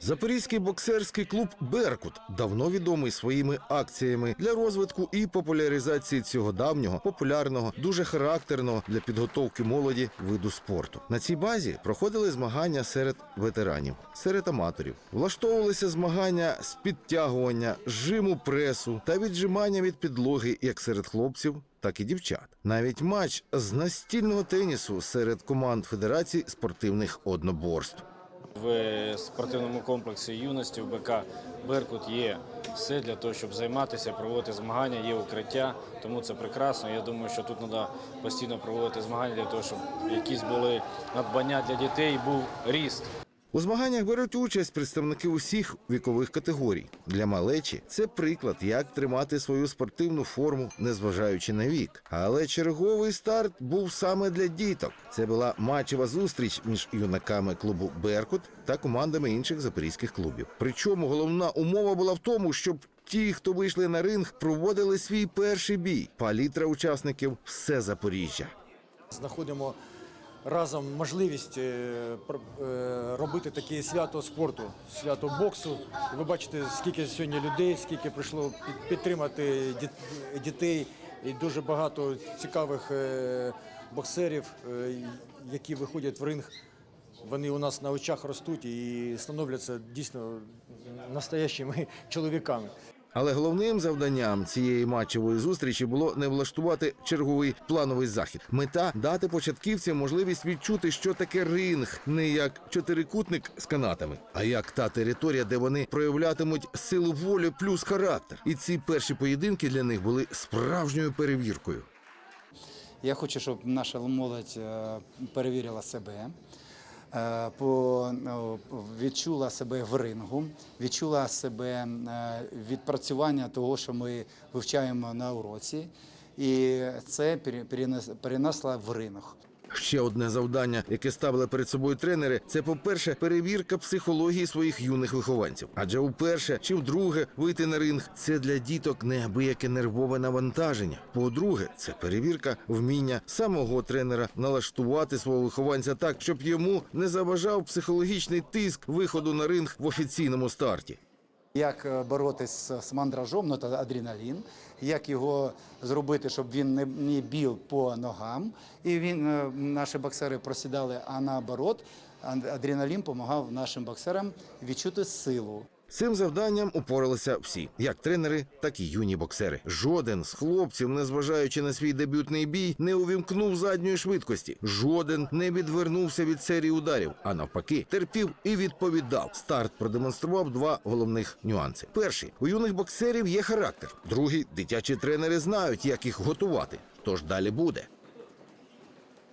Запорізький боксерський клуб Беркут давно відомий своїми акціями для розвитку і популяризації цього давнього, популярного, дуже характерного для підготовки молоді виду спорту. На цій базі проходили змагання серед ветеранів, серед аматорів. Влаштовувалися змагання з підтягування, жиму пресу та віджимання від підлоги як серед хлопців, так і дівчат. Навіть матч з настільного тенісу серед команд Федерації спортивних одноборств. В спортивному комплексі юності в БК Беркут є все для того, щоб займатися, проводити змагання, є укриття, тому це прекрасно. Я думаю, що тут треба постійно проводити змагання для того, щоб якісь були надбання для дітей, був ріст. У змаганнях беруть участь представники усіх вікових категорій. Для малечі це приклад, як тримати свою спортивну форму, незважаючи на вік. Але черговий старт був саме для діток. Це була матчева зустріч між юнаками клубу Беркут та командами інших запорізьких клубів. Причому головна умова була в тому, щоб ті, хто вийшли на ринг, проводили свій перший бій. Палітра учасників все Запоріжжя. знаходимо разом можливість е, е, робити таке свято спорту, свято боксу. Ви бачите, скільки сьогодні людей, скільки прийшло під- підтримати дітей, і дуже багато цікавих е, боксерів, які виходять в ринг. Вони у нас на очах ростуть і становляться дійсно настоящими чоловіками. Але головним завданням цієї матчевої зустрічі було не влаштувати черговий плановий захід. Мета дати початківцям можливість відчути, що таке ринг, не як чотирикутник з канатами, а як та територія, де вони проявлятимуть силу волі плюс характер. І ці перші поєдинки для них були справжньою перевіркою. Я хочу, щоб наша молодь е, перевірила себе, відчула себе в рингу, відчула себе е, відпрацювання того, що ми вивчаємо на уроці, і це пере- перенесла в ринг. Ще одне завдання, яке ставили перед собою тренери, це, по-перше, перевірка психології своїх юних вихованців. Адже вперше чи вдруге вийти на ринг це для діток неабияке нервове навантаження. По-друге, це перевірка вміння самого тренера налаштувати свого вихованця так, щоб йому не заважав психологічний тиск виходу на ринг в офіційному старті. Як е, боротись з- мандражом, ну це адреналін, як його зробити, щоб він не, не біл по ногам. І він, е, наші боксери просідали, а наоборот, ад- адреналін допомагав нашим боксерам відчути силу. Цим завданням упоралися всі, як тренери, так і юні боксери. Жоден з хлопців, незважаючи на свій дебютний бій, не увімкнув задньої швидкості. Жоден не відвернувся від серії ударів, а навпаки, терпів і відповідав. Старт продемонстрував два головних нюанси: перший у юних боксерів є характер. Другий дитячі тренери знають, як їх готувати. Тож далі буде.